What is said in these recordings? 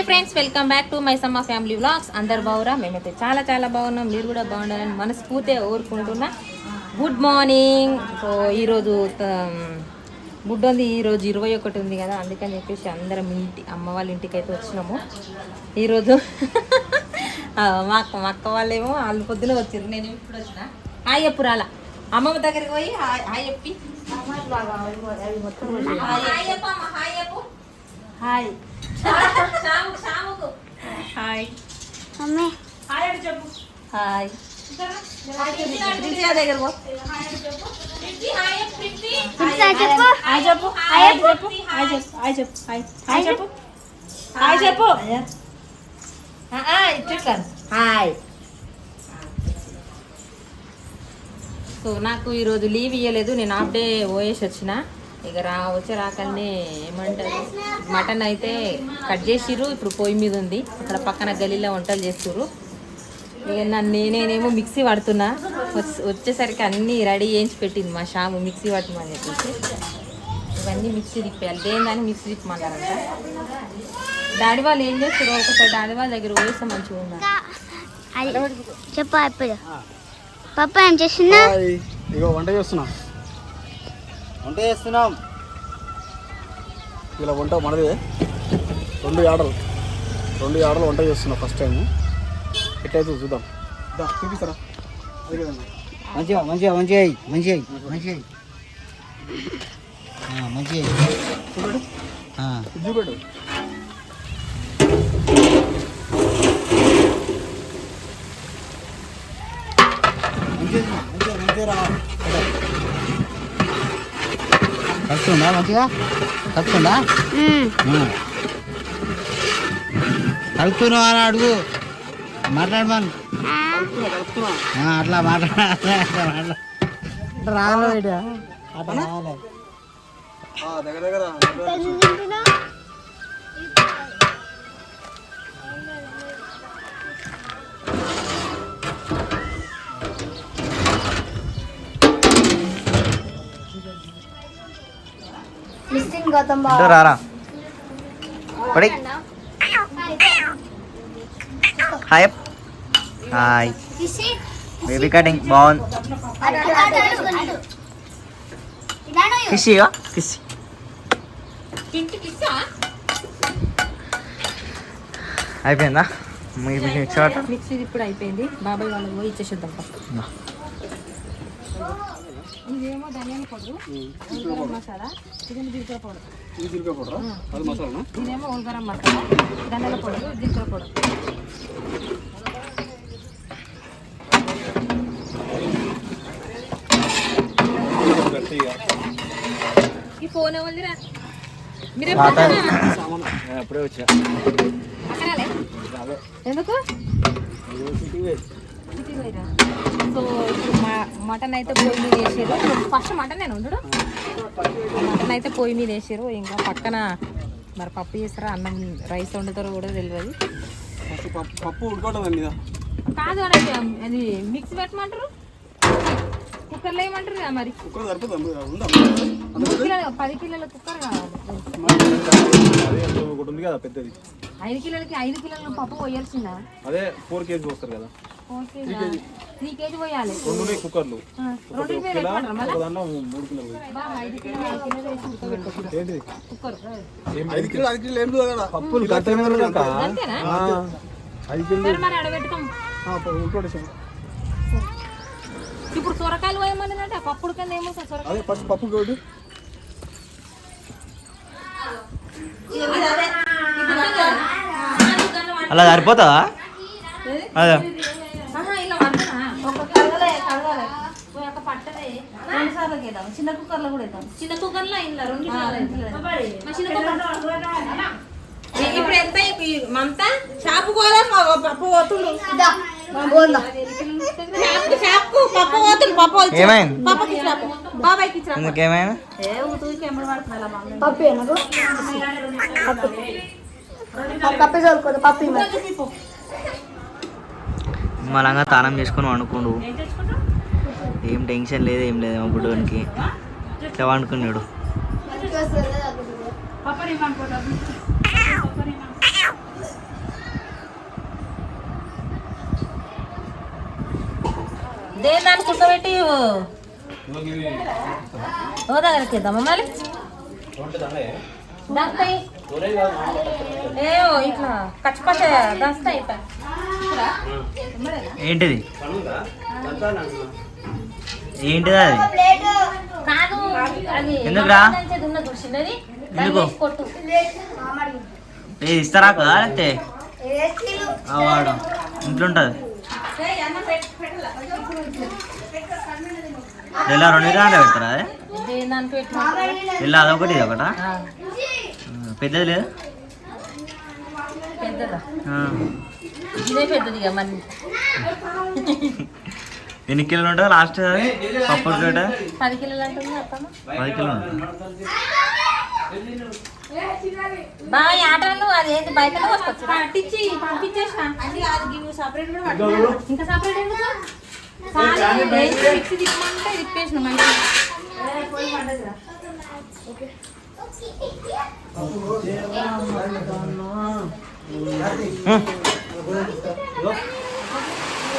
Hi friends welcome back to my సమ్మ family vlogs. అందరు బాగురా మేమైతే చాలా చాలా బాగున్నాం. మీరు కూడా బాగుండాలని మనస్ఫూర్తిగా కోరుకుంటున్నా. గుడ్ మార్నింగ్ సో ఈరోజు గుడ్ ఉంది. ఈరోజు ఇరవై ఒకటి ఉంది కదా అందుకని చెప్పేసి అందరం ఇంటి అమ్మ వాళ్ళ ఇంటికి అయితే వచ్చినాము. ఈరోజు మా అక్క మా అక్క వాళ్ళేమో వాళ్ళు పొద్దున వచ్చారు నేను ఇప్పుడు వచ్చిన. హాయ్ అమ్మమ్మ దగ్గరికి పోయి హాయ్ చెప్పి. Hi hi hi mummy hi అని చెప్పు హాయ్ ప్రిన్సియా దగ్గర చెప్పు హాయ్ చెప్పు సో నాకు ఈరోజు లీవ్ ఇవ్వలేదు నేను హాఫ్ డే పోయేసి వచ్చిన ఇక రా వచ్చే రాకనే ఏమంటారు? మటన్ అయితే కట్ చేసిర్రు ఇప్పుడు పొయ్యి మీద ఉంది. అక్కడ పక్కన గలీలో వంటలు చేస్తుర్రు. ఇక నన్ను నేనేమో మిక్సీ పడుతున్నా. వచ్చి- వచ్చేసరికి అన్నీ రెడీ చేయించి పెట్టింది మా షాము మిక్సీ పట్టమని చెప్పేసి. ఇవన్నీ మిక్సీ తిప్పేయాలి. దేని దాన్ని మిక్సీ తిప్పమన్నారంట డాడీ వాళ్ళు ఏం చేస్తారు ఒకసారి డాడీ వాళ్ళ దగ్గర పోయిస్తే మంచిగా ఉన్నారు చెప్పు ఇప్పుడు పప్ప ఏం చేస్తున్నా. ఇగో వంట చేస్తున్నాం. వంట చేస్తున్నాం. ఇలా వంట మనది. రెండు ఆడలు రెండు ఆడలు వంట చేస్తున్నాం ఫస్ట్ టైం ఎట్లయితే చూద్దాం. చూపిస్తారా? మంచిగా మంచిగా మంచిగా అయ్యి మంచిగా అయ్యి మంచిగా అయ్యి. మంచిగా ఇది చూపెట్టు మంచిగా ఉంది, మంచిగా మంచిగా రా కలుస్తుందా మంచిగా? కలుస్తుందా మ్మ్. కలుపుతున్నావు అని అడుగు. మాట్లాడమను. అట్లా మాట్లాడ రాలేదు దగ్గర దగ్గర. మిస్సింగ్ గౌతమ్ బావ. రారా? పడి. హాయ్ హాయ్ బేబీ కటింగ్ బాగుంది. ఇలానో కిసి అయిపోయిందా? మీకు మిక్స్ ఇప్పుడు అయిపోయింది. బాబాయ్ వాళ్ళకి పోయి ఇచ్చేసేద్దాం ఇదేమో ధనియాల పౌడర్ ఉల్గరం మసాలా ఇదేమో జీలకర్ర పౌడర్. ఇది జీలకర్ర పౌడరా? అది మసాలానా? ఇదేమో ఉల్గరం మసాలా ధనియాల పౌడర్ జీలకర్ర పౌడర్. గట్టిగా ఈ ఫోన్ ఎవరిదిరా మీరే సామాన్ అప్పుడే వచ్చా. ఎందుకు. సో ఇప్పుడు మా- మటన్ అయితే పొయ్యి మీద వేసారు. ఫస్ట్ మటన్ నేను ఉండడు మటన్ అయితే పొయ్యి మీద వేసారు. ఇంకా పక్కన మరి పప్పు చేస్తారా? అన్నం రైస్ వండుతారో కూడా తెలియదు. పప్పు మీద కాదు అది మిక్స్ పెట్టమంటారు? కుక్కర్లో వేయమంటారు కదా మరి? పది కిలోల కుక్కర్ కావాలి. ఐదు కిలోలకి ఐదు కిలోల పప్పు పోయాల్సిందా? అదే ఫోర్ కేజీ వస్తారు కదా. Three KG. పోయాలి. రెండు కుక్కర్లు. రెండు దాంట్లో మూడు కిలోలు. ఐదు. ఏంటి కుక్కర్ కిలో ఐదు కిలో ఏం కదా. పప్పులు ఐదు కిలో మరి ఇప్పుడు సొరకాయలు పోయమన్నదంటే ఆ పప్పుడు కింద ఏమో సొరకాయ? ఫస్ట్ పప్పు కోటి అలా సరిపోతుందా అదే ఆహా, ఇలా పడతానా? ఒక కడగలే కడగలే పోయి ఒక పట్టదే రెండు సార్లు వేద్దాం చిన్న కుక్కర్లో కూడా వేద్దాం. చిన్న కుక్కర్లో ఇంట్లో రెండు ఇప్పుడు ఎంత మమత షాపు కోదా పప్పు పోతుండు. షాపు పప్పు పోతుండు పప్పు ఏమైంది? పప్పుకి షాపు బాబాయ్కి ఇచ్చిన ఎందుకేమైనా ఏ ఊతూకి ఎంబడి పడుతున్నా మమ్మీ పప్పు ఏనకు పప్పు. చదువుకోదు పప్పు. మలంగా తానం చేసుకొని వండుకోండు. ఏం టెన్షన్ లేదు ఏం లేదు మా బుడ్డోనికి. ఇట్లా వండుకున్నాడు దేని దాన్ని కూర్చోబెట్టి ఓ దగ్గరికి ఇద్దామా మళ్ళీ దాస్తాయి ఏవో ఇట్లా కచ్చిపచ్చ దాస్తాయి ఏంటిది? ఏంటిది అది? కాదు అది ఎందుకురా? ఉన్నది ఎందుకు? కొట్టు. ఇస్తారా కదా లేకపోతే? ఆ వాడు ఇంట్లో ఉంటుంది. ఇలా రెండు దాంట్లో పెడతారా అది? దేని దానికి పెట్టిన ఇలా అదొకటి ఇది ఒకటా? ఆ, పెద్దది లేదు? పెద్దదా? ఆ. ఇదే పెద్దది ఇక మరి. ఎన్ని కిలోలు ఉంటుంది లాస్ట్ పప్పు రేట పది కిలోలు పది కిలోలు బాగా ఆటలు బయట వస్తుంది పట్టించి పంపించేసిన. అది అది సపరేట్ కూడా పట్టుకో. ఇంకా సపరేట్ ఎందుకు చాలు, వేసి మిక్సీ తిప్పమంటే తిప్పేసిన మంచిగా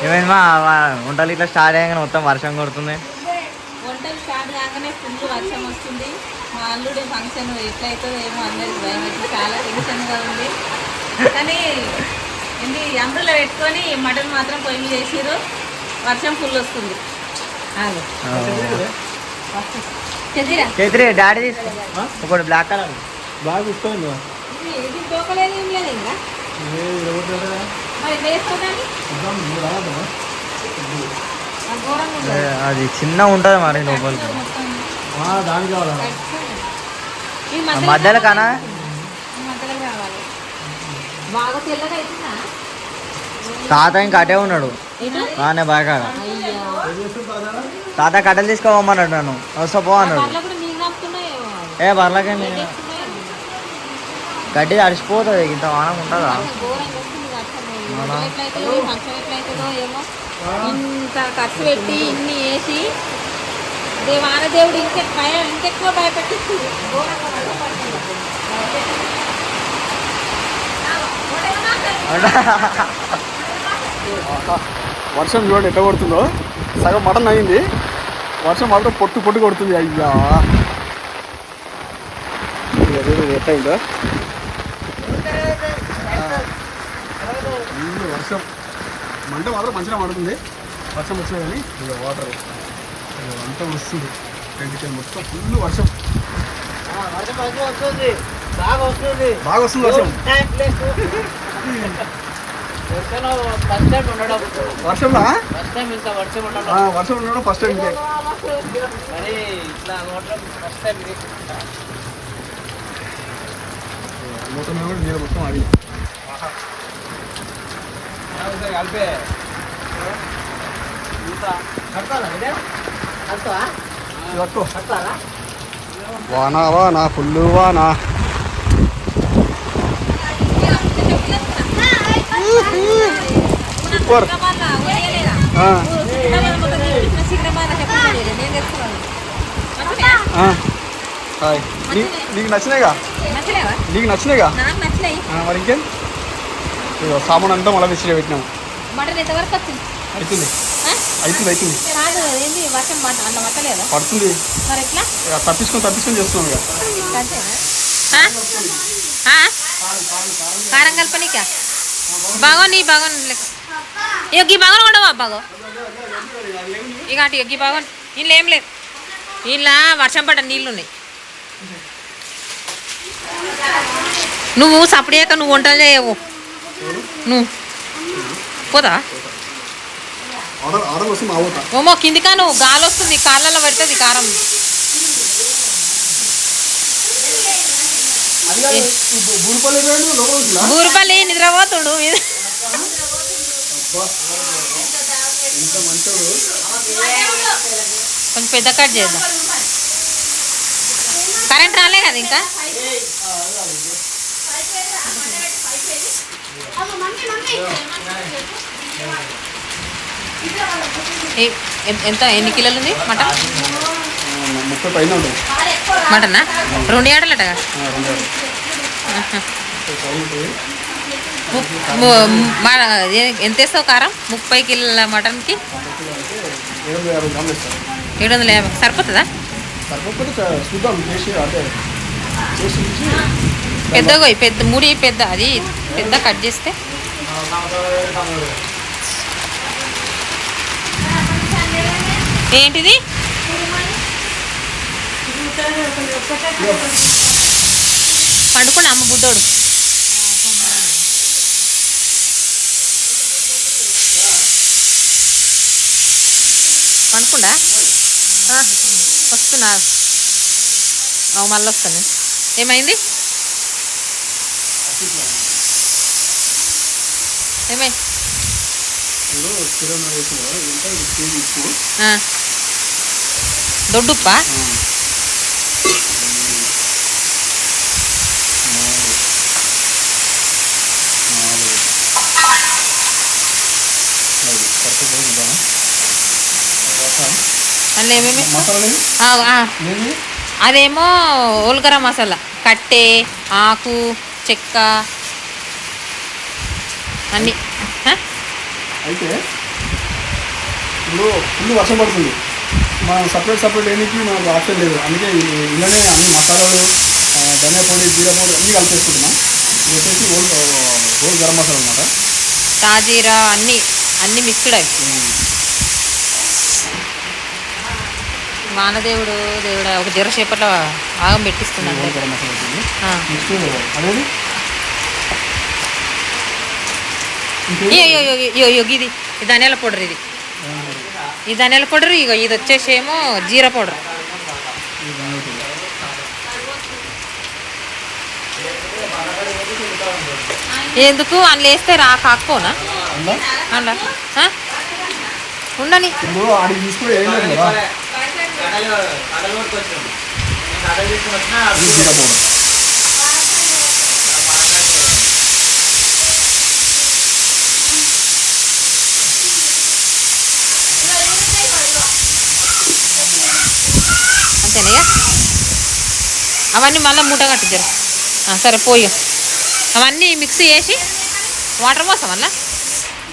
ఏమైంది మా వంటలు ఇట్లా స్టార్ట్ అయ్యాక మొత్తం వర్షం కొడుతుంది. వంటలు స్టార్ట్ కాగానే ఫుల్ వర్షం వస్తుంది. మా అల్లుడి ఫంక్షన్ ఎట్లయితుందో ఏమో అందరికి భయం చాలా టెన్షన్గా ఉంది. కానీ ఏంటి అంబ్రులో పెట్టుకొని మటన్ మాత్రం పొయ్యి వేసిరు వర్షం ఫుల్ వస్తుంది. చైత్రి డాడీ ఒకటి బ్లాక్ కలర్ బాగా ఇష్టం అది చిన్న ఉంటుంది మరి లోపలికి దానికి కావాలా? మధ్యలో కానా? తాత ఇంకా అటే ఉన్నాడు. బాగానే బాగా తాత కట్టెలు తీసుకోమన్నాడు నన్ను. వస్తా పో అన్నాడు. ఏ బర్లకేమి గడ్డి తడిసిపోతుంది ఇంత వానం ఉంటుందా? ఎట్లయితుందో, ఫంక్షన్ ఎట్లయితుందో ఏమో. ఇంత ఖర్చు పెట్టి ఇన్ని వేసి దేవాన దేవుడు ఇంకె భయం ఇంకెక్కువ భయపెట్టిస్తుంది భయపడుతుంది. వర్షం చూడండి ఎట్లా కొడుతుందో. సగం మటన్ అయింది. వర్షం మాత్రం పొట్టు పొట్టు కొడుతుంది. అయ్యా. ఇది అదేదో ఎట్లా అయిందో ఫుల్ వర్షం. మంట మాత్రం మంచిగా పడుతుంది వర్షం వచ్చినా కానీ ఇక వాటర్ అంతా వస్తుంది. టెంట్ మొత్తం ఫుల్ వర్షం. బాగా వస్తుంది. వర్షం. వర్షంలా? వర్షం ఉండడం. ఫస్ట్ టైం మొత్తం మీద కూడా నీరు మొత్తం ఆగి పట్టుకో. వాన వాన ఫుల్ వాన. సూపర్. హాయ్. నీకు నచ్చినాయిగా? నీకు నచ్చినాయిగా? మరి ఇంకేం? సామాన్ అంతా మళ్ళీ విసిరి పెట్టినాము. మటన్ ఎంతవరకు వచ్చింది? అవుతుంది? అవుతుంది అవుతుంది అదేంటి వర్షం అంత పట్టలేదా? పడుతుంది. మరి ఎట్లా? తప్పించుకొని తప్పించుకొని చేస్తున్నాం ఇక? కారం కలపనీక బాగో నీ బాగో లెక్క. ఇక ఈ బాగోని ఉండవా బాగో? ఇక అటు ఇక ఈ బాగోని. ఇంట్లో ఏం లేదు ఇంట్లో వర్షం పడ్డ నీళ్ళు ఉన్నాయి నువ్వు సపడేయక నువ్వు వంటలు చేయవు. నువ్వు. పోదా ఓమో కిందికా నువ్వు గాలి వస్తుంది కాళ్ళలో పడుతుంది కారం ఊరుపల్లి నిద్రపోతుడు. కొంచెం పెద్ద కట్ చేద్దాం. కరెంట్ రాలే కదా ఇంకా? ఎంత? ఎన్ని కిలోలు ఉంది మటన్? ముప్పై పైన ఉంటుంది. మటనా? రెండు ఏడలటగా ఆ, రెండు వేలు. ముప్పై పైన ఉంటుంది ము- ము- మా- ఏ- ఎంత వేస్తావు కారం? ముప్పై కిలోల మటన్కి? ఏడు వందల యాభై గ్రాములు ఇస్తారు ఏడు వందల యాభై. సరిపోతుందా? పెద్దగా పెద్ద ముడి పెద్ద అది పెద్ద కట్ చేస్తే? ఏంటిది? పండుకున్నా అమ్మ బుడ్డోడు పండుకుండా వస్తున్నా మళ్ళీ వస్తాను ఏమైంది? దొడ్డుప్పా? అదేమో ఉల్గర మసాలా. కట్టె ఆకు చెక్క అన్నీ? అయితే ఇప్పుడు ఫుల్ వర్షం పడుతుంది. మనం సపరేట్ సపరేట్ ఏనికి మనకు ఆప్షన్ లేదు. అందుకే ఇలానే అన్ని మసాలాలు ధనియా పొడి జీరా పొడి అన్నీ కలిపేసుకుంటున్నాం ఇది వచ్చేసి ఓల్ ఓల్ గరం మసాలా అనమాట సాజీరా అన్నీ అన్నీ మిక్స్డ్ అవి. వానదేవుడు దేవుడు ఒక జర సేపట్లో ఆగం పెట్టిస్తున్నాడు గరం మసాలా. నెక్స్ట్ అదేది? ఇది ఈ ధనియాల పౌడర్ ఇది. ఈ ధనియాల పౌడర్ ఇగో ఇది వచ్చేసేమో జీరా పౌడర్. ఎందుకు? అందులో వేస్తే రా కాకపోనా? అండా? ఉండని. తీసుకుని ఏం లేదు కదా ఇది జీరా పౌడర్ అంతేనా ఇక? అవన్నీ మళ్ళీ మూట కట్టు జర ఆ, సరే పోయి. అవన్నీ మిక్సీ చేసి వాటర్ పోసాం మళ్ళా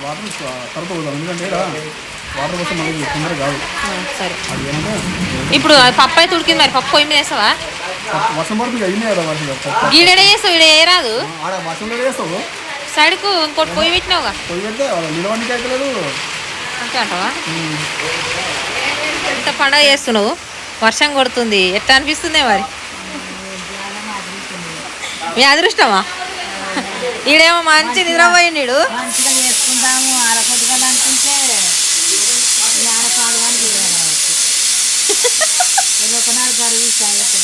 వాటర్ తర్వాత పోదాం ఎందుకంటే ఈడ వాటర్ కోసం మనకి తొందరగా కాదు. ఆ, సరే. అది ఏంటంటే ఇప్పుడు పప్పు అయితే ఉడికింది మరి పప్పు పొయ్యి మీద వేస్తావా? వర్షం పడుతుంది అయినా కదా వర్షం పడుతుంది. గీడెడ చేస్తావు ఈడ ఏ రాదు? వర్షంలో సైడ్కు ఇంకోటి పొయ్యి పెట్టినావుగా. పొయ్యి పెడితే నిలవడానికి అయితే లేదు అంతే అంటావా? ఇంత పండగ చేస్తున్నావు వర్షం కొడుతుంది ఎట్లా అనిపిస్తుంది మరి? మీ అదృష్టమా? ఈడేమో మంచి నిద్రపోయిండు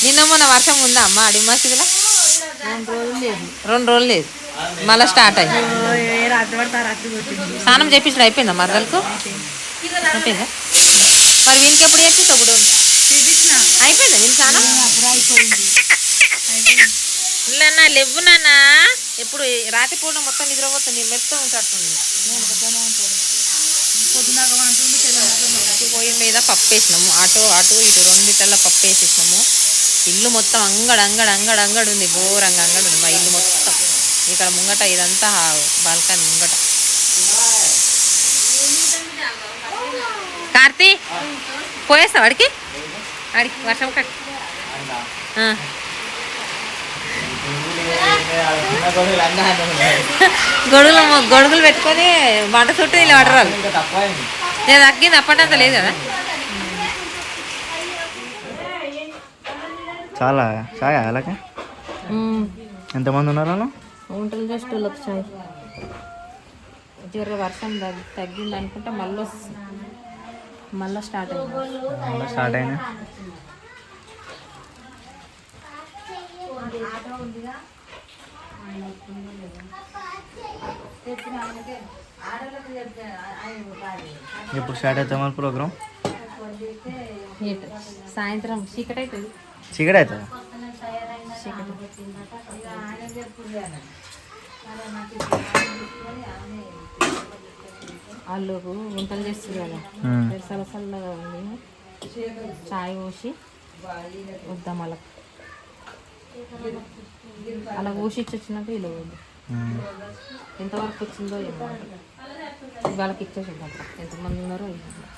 నిన్న మొన్న వర్షం ఉందా అమ్మ? అడిగి మసీదులో రెండు రోజులు లేదు. రెండు రోజులు లేదు. మళ్ళీ స్టార్ట్ అయ్యి స్నానం చేపించడం అయిపోయిందా మరదలకు? అయిపోయిందా? మరి వీనికి ఎప్పుడు చేపిస్తావు బుడ్డోని అయిపోయిందా వీని స్నానం? అప్పుడు అయిపోయింది. నాన్న లేవు నాన్న. ఎప్పుడు రాత్రి పూట మొత్తం నిద్రపోతుంది మెత్తం ఉంటాడుతుంది పొద్దునాక వంటుండి పొయ్యి మీద పప్పు వేసినాము అటు అటు ఇటు రెండిటల్లో పప్పు వేసేసినాము ఇల్లు మొత్తం అంగడు అంగడు అంగడు అంగడు ఉంది ఘోరంగా అంగడు ఉంది మా ఇల్లు మొత్తం. ఇక్కడ ముంగట ఇదంతా బాల్కనీ ముంగట. కార్తీ పోయేస్తావు అడికి? అడికి వర్షం కట్టి గొడుగులు గొడుగులు పెట్టుకొని వంట చుట్టూ ఇలా పడరాలు నేను తగ్గింది అప్పటంత లేదు కదా? చాలా చాయ్ అలాగే? ఎంతమంది ఉన్నారు వాళ్ళు వంటలు జస్ట్ వచ్చాయి జర వర్షం తగ్గి- తగ్గింది అనుకుంటే మళ్ళీ వస్తుంది. మళ్ళీ స్టార్ట్ అయింది. స్టార్ట్ అయినా? ఎప్పుడు స్టార్ట్ అవుతాం మన ప్రోగ్రామ్. సాయంత్రం చీకటి అవుతుంది. చీకటి అవుతుందా? వాళ్ళు వంటలు చేస్తారు కదా. మ్మ్. సలసల్లగా ఉంది. చాయ్ పోసి వద్దాం అలా అలా వచ్చినాక ఇలా మ్మ్. ఎంతవరకు వచ్చిందో ఏమో వాళ్ళకి ఇచ్చేసి ఎంతమంది ఉన్నారో. ఇప్పుడు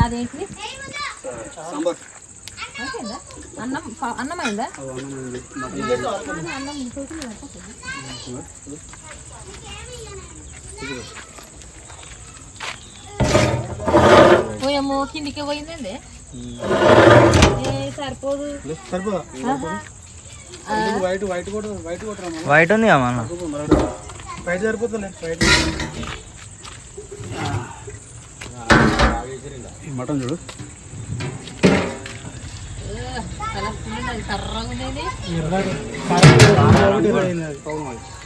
అదేంటి సాంబార్ అన్నం అన్నం అయిందా అన్నం పోయమ్మో కిందికి పోయిందండి? సరిపోదు. వైట్ వైట్ కూడా వైట్ కూడా వైట్ ఉంది మన వైట్ సరిపోతుందిలే వైట్. మటన్ చూడు.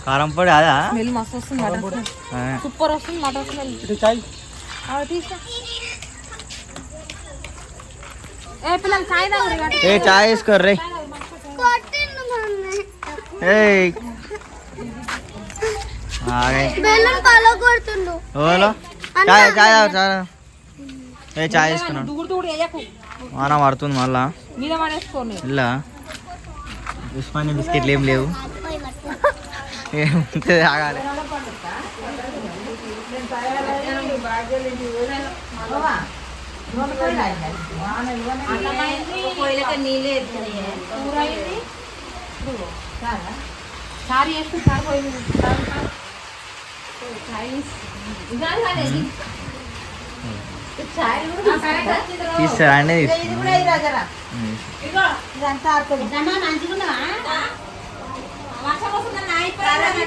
కారం పొడి అదా స్మెల్ మస్తు వస్తుంది మటన్ ఆ. సూపర్ వస్తుంది మటన్ స్మెల్. ఏ పిల్లలు చాయ్ ఏ చాయ్ రే చాయ్ చాయ్ చాయ్. ఏ చాయ్ వాన పడుతుంది మళ్ళా. ఇలా ఉస్మానియా బిస్కెట్లు ఏం లేవు. ఆగాలి పోయింది ఇంకా తీస్తారా. ఇదంతా వస్తుందని అయిపోయింది.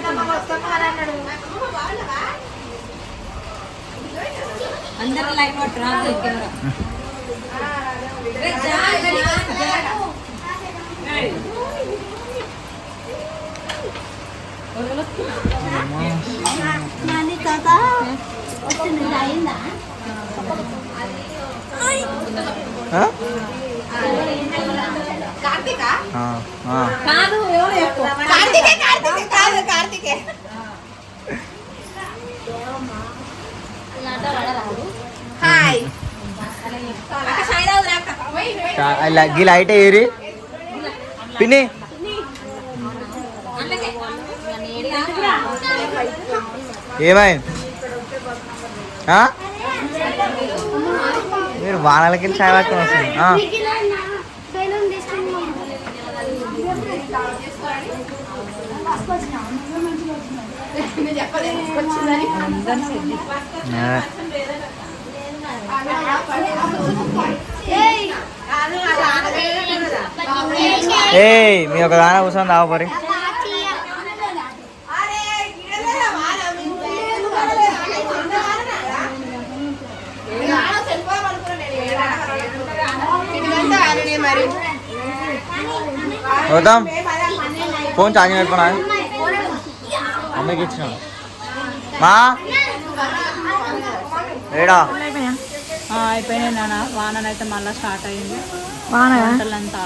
అందరూ లైట్ పట్టరా కెమెరా. నాని తాత వచ్చింది ఇది అయిందా? గీ లైట్ ఏరి పిన్ని. ఏమైంది? ఆ? మీరు వానలకి చాయ్ పట్టుకొని వస్తుంది. ఏయ్ మీ ఒక దాన కూర్చొని తాగపోరి గౌతమ్ ఫోన్ ఛార్జింగ్ పెట్టుకున్నా అమ్మకి ఇచ్చిన. మా? ఏడా? అయిపోయినాయి నాన్న. వాననైతే మళ్ళీ స్టార్ట్ అయింది. వాన వంటలంతా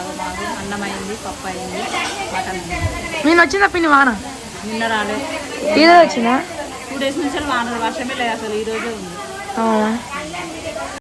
అన్నం అయింది పప్పు అయింది మటన్ అయింది. నేను వచ్చిందా పిన్ని వాన? నిన్న రాలేదు ఈరోజు వచ్చిందా? టూ డేస్ నుంచి వాన వర్షమే లేదు అసలు. ఈ రోజే ఉంది.